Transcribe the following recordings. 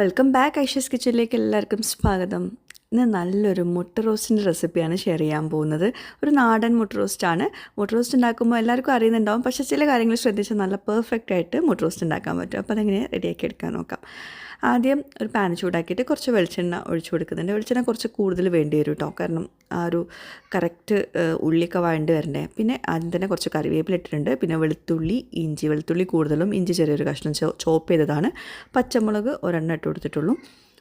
Welcome back Aisha's കിച്ചണിലേക്ക് എല്ലാവർക്കും സ്വാഗതം. ഇന്ന് നല്ലൊരു മുട്ട റോസ്റ്റിന്റെ റെസിപ്പിയാണ് ഷെയർ ചെയ്യാൻ പോകുന്നത്. ഒരു നാടൻ മുട്ട റോസ്റ്റാണ് മുട്ട റോസ്റ്റ് ഉണ്ടാക്കുമ്പോൾ എല്ലാവർക്കും അറിയുന്നുണ്ടാവും. പക്ഷേ ചില കാര്യങ്ങൾ ശ്രദ്ധിച്ചാൽ നല്ല പെർഫെക്റ്റ് ആയിട്ട് മുട്ട റോസ്റ്റ് ഉണ്ടാക്കാൻ പറ്റും. അപ്പോൾ അതെങ്ങനെ റെഡിയാക്കി എടുക്കാൻ നോക്കാം. ആദ്യം ഒരു പാൻ ചൂടാക്കിയിട്ട് കുറച്ച് വെളിച്ചെണ്ണ ഒഴിച്ചു കൊടുക്കുന്നുണ്ട്. വെളിച്ചെണ്ണ കുറച്ച് കൂടുതൽ വേണ്ടി വരും കേട്ടോ കാരണം ആ ഒരു കറക്റ്റ് ഉള്ളിയൊക്കെ വേണ്ടി വരണ്ടേ. പിന്നെ ആദ്യം തന്നെ കുറച്ച് കറിവേപ്പില ഇട്ടിട്ടുണ്ട്. പിന്നെ വെളുത്തുള്ളി ഇഞ്ചി. വെളുത്തുള്ളി കൂടുതലും ഇഞ്ചി ചെറിയൊരു കഷ്ണം ചോപ്പ് ചെയ്തതാണ്. പച്ചമുളക് ഒരെണ്ണം ഇട്ട് കൊടുത്തിട്ടുള്ളൂ.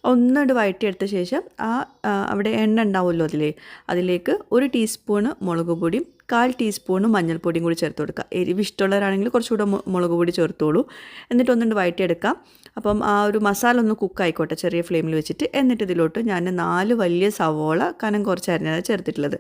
ഒന്നിട്ട് വഴറ്റിയെടുത്ത ശേഷം ആ, അവിടെ എണ്ണ ഉണ്ടാവുമല്ലോ അതിലേ. അതിലേക്ക് ഒരു ടീസ്പൂണ് മുളക് പൊടിയും കാൽ ടീസ്പൂണ് മഞ്ഞൾപ്പൊടിയും കൂടി ചേർത്ത് കൊടുക്കുക. എരിവ് ഇഷ്ടമുള്ളവരാണെങ്കിൽ കുറച്ചുകൂടെ മുളക് പൊടി ചേർത്തോളൂ. എന്നിട്ട് ഒന്നിട്ട് വഴറ്റിയെടുക്കാം. അപ്പം ആ ഒരു മസാല ഒന്ന് കുക്ക് ആയിക്കോട്ടെ ചെറിയ ഫ്ലെയിമിൽ വെച്ചിട്ട്. എന്നിട്ട് ഇതിലോട്ട് ഞാൻ നാല് വലിയ സവോള കനം കുറച്ച് അരിഞ്ഞാണ് ചേർത്തിട്ടുള്ളത്.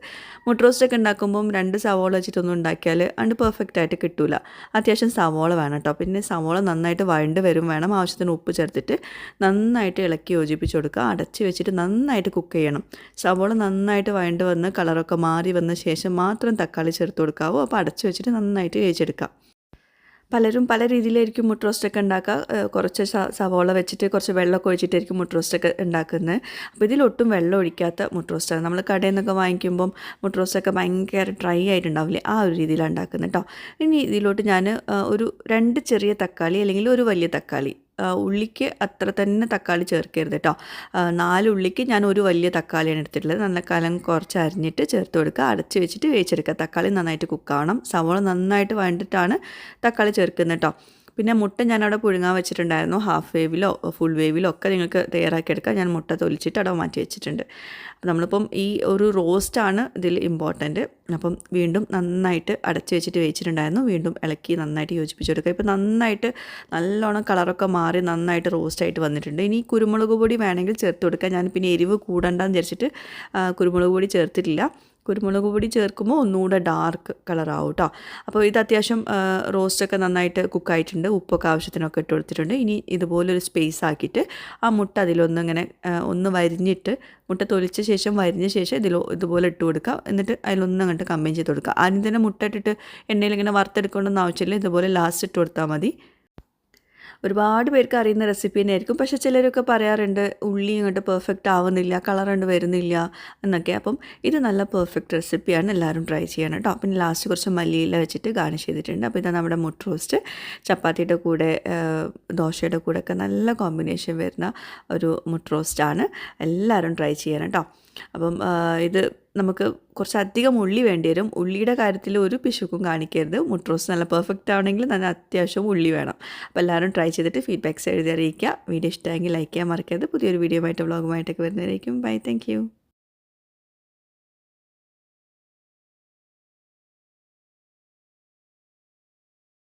മുട്ട റോസ്റ്റൊക്കെ ഉണ്ടാക്കുമ്പം രണ്ട് സവോള വെച്ചിട്ടൊന്നും ഉണ്ടാക്കിയാൽ അണ്ട് പെർഫെക്റ്റ് ആയിട്ട് കിട്ടൂല. അത്യാവശ്യം സവോള വേണം കേട്ടോ പിന്നെ സവോള നന്നായിട്ട് വഴണ്ട് വരും വേണം. ആവശ്യത്തിന് ഉപ്പ് ചേർത്തിട്ട് നന്നായിട്ട് ഇളക്കി യോജിപ്പിച്ച് കൊടുക്കുക. അടച്ച് വെച്ചിട്ട് നന്നായിട്ട് കുക്ക് ചെയ്യണം. സവോള നന്നായിട്ട് വഴണ്ട് വന്ന് കളറൊക്കെ മാറി വന്ന ശേഷം മാത്രം തക്കാളി ചേർത്ത് കൊടുക്കാവൂ. അപ്പോൾ അടച്ചു വെച്ചിട്ട് നന്നായിട്ട് വേവിച്ചെടുക്കാം. പലരും പല രീതിയിലായിരിക്കും മുട്ട റോസ്റ്റൊക്കെ ഉണ്ടാക്കുക. കുറച്ച് സവോള വെച്ചിട്ട് കുറച്ച് വെള്ളമൊക്കെ ഒഴിച്ചിട്ടായിരിക്കും മുട്ട റോസ്റ്റൊക്കെ ഉണ്ടാക്കുന്നത്. അപ്പോൾ ഇതിലൊട്ടും വെള്ളം ഒഴിക്കാത്ത മുട്ട റോസ്റ്റാണ് നമ്മൾ കടയിൽ നിന്നൊക്കെ വാങ്ങിക്കുമ്പം മുട്ട റോസ്റ്റൊക്കെ ഭയങ്കര ഡ്രൈ ആയിട്ടുണ്ടാവില്ലേ? ആ ഒരു രീതിയിലാണ് ഉണ്ടാക്കുന്നത് കേട്ടോ ഇനി ഇതിലോട്ട് ഞാൻ ഒരു രണ്ട് ചെറിയ തക്കാളി അല്ലെങ്കിൽ ഒരു വലിയ തക്കാളി ഉള്ളിക്ക് അത്ര തന്നെ തക്കാളി ചേർക്കരുത് കേട്ടോ. നാല് ഉള്ളിക്ക് ഞാൻ ഒരു വലിയ തക്കാളിയാണ് എടുത്തിട്ടുള്ളത്. നല്ല കലം കുറച്ച് അരിഞ്ഞിട്ട് ചേർത്ത് കൊടുക്കുക. അടച്ച് വെച്ചിട്ട് വേവിച്ചെടുക്കുക. തക്കാളി നന്നായിട്ട് കുക്കാവണം. സവോള നന്നായിട്ട് വേണ്ടിയിട്ടാണ് തക്കാളി ചേർക്കുന്നത് കേട്ടോ. പിന്നെ മുട്ട ഞാനവിടെ പുഴുങ്ങാൻ വെച്ചിട്ടുണ്ടായിരുന്നു. ഹാഫ് വേവിലോ ഫുൾ വേവിലോ ഒക്കെ നിങ്ങൾക്ക് തയ്യാറാക്കി എടുക്കാം ഞാൻ മുട്ട തൊലിച്ചിട്ട് അവിടെ മാറ്റി വെച്ചിട്ടുണ്ട്. നമ്മളിപ്പം ഈ ഒരു റോസ്റ്റാണ് ഇതിൽ ഇമ്പോർട്ടന്റ് അപ്പം വീണ്ടും നന്നായിട്ട് അടച്ച് വെച്ചിട്ട് വേവിച്ചിട്ടുണ്ടായിരുന്നു. വീണ്ടും ഇളക്കി നന്നായിട്ട് യോജിപ്പിച്ച് കൊടുക്കുക. ഇപ്പോൾ നന്നായിട്ട് നല്ലോണം കളറൊക്കെ മാറി നന്നായിട്ട് റോസ്റ്റായിട്ട് വന്നിട്ടുണ്ട്. ഇനി കുരുമുളക് പൊടി വേണമെങ്കിൽ ചേർത്ത് കൊടുക്കാം. ഞാൻ പിന്നെ എരിവ് കൂടണ്ടെന്ന് വിചാരിച്ചിട്ട് കുരുമുളക് പൊടി ചേർത്തിട്ടില്ല. കുരുമുളക് പൊടി ചേർക്കുമ്പോൾ ഒന്നുകൂടെ ഡാർക്ക് കളറാവും കേട്ടോ അപ്പോൾ ഇത് അത്യാവശ്യം റോസ്റ്റൊക്കെ നന്നായിട്ട് കുക്കായിട്ടുണ്ട് ഉപ്പൊക്കെ ആവശ്യത്തിനൊക്കെ ഇട്ട് കൊടുത്തിട്ടുണ്ട്. ഇനി ഇതുപോലൊരു സ്പേസ് ആക്കിയിട്ട് ആ മുട്ട അതിലൊന്ന് ഇങ്ങനെ ഒന്ന് വരിഞ്ഞിട്ട് മുട്ട തൊലിച്ച ശേഷം വരിഞ്ഞ ശേഷം ഇതിൽ ഇതുപോലെ ഇട്ട് കൊടുക്കുക. എന്നിട്ട് അതിലൊന്നും അങ്ങോട്ട് കമ്പൈൻ ചെയ്ത് കൊടുക്കുക. ആദ്യം തന്നെ മുട്ട ഇട്ടിട്ട് എണ്ണയിൽ ഇങ്ങനെ വറുത്തെടുക്കണമെന്ന് ആവശ്യമില്ല. ഇതുപോലെ ലാസ്റ്റ് ഇട്ട് കൊടുത്താൽ മതി. ഒരുപാട് പേർക്ക് അറിയുന്ന റെസിപ്പി തന്നെയായിരിക്കും. പക്ഷേ ചിലരൊക്കെ പറയാറുണ്ട് ഉള്ളി ഇങ്ങോട്ട് പെർഫെക്റ്റ് ആവുന്നില്ല കളർ കൊണ്ട് വരുന്നില്ല എന്നൊക്കെ. അപ്പം ഇത് നല്ല പെർഫെക്റ്റ് റെസിപ്പിയാണ് എല്ലാവരും ട്രൈ ചെയ്യണം കേട്ടോ. പിന്നെ ലാസ്റ്റ് കുറച്ച് മല്ലിയില വെച്ചിട്ട് ഗാർണിഷ് ചെയ്തിട്ടുണ്ട്. അപ്പോൾ ഇതാ നമ്മുടെ മുട്ട റോസ്റ്റ് ചപ്പാത്തിയുടെ കൂടെ ദോശയുടെ കൂടെ ഒക്കെ നല്ല കോമ്പിനേഷൻ വരുന്ന ഒരു മുട്ട റോസ്റ്റാണ് എല്ലാവരും ട്രൈ ചെയ്യണം കേട്ടോ. അപ്പം ഇത് നമുക്ക് കുറച്ചധികം ഉള്ളി വേണ്ടി വരും. ഉള്ളിയുടെ കാര്യത്തിൽ ഒരു പിശുക്കും കാണിക്കരുത്. മുട്ട നല്ല പെർഫെക്റ്റ് ആവണമെങ്കിൽ നല്ല അത്യാവശ്യം ഉള്ളി വേണം. അപ്പോൾ എല്ലാവരും ട്രൈ ചെയ്തിട്ട് ഫീഡ്ബാക്ക്സ് എഴുതി അറിയിക്കുക വീഡിയോ ഇഷ്ടമെങ്കിൽ ലൈക്ക് ചെയ്യാൻ മറക്കരുത്. പുതിയൊരു വീഡിയോ ആയിട്ട് വ്ളോഗുമായിട്ടൊക്കെ വരുന്നതായിരിക്കും ബൈ താങ്ക്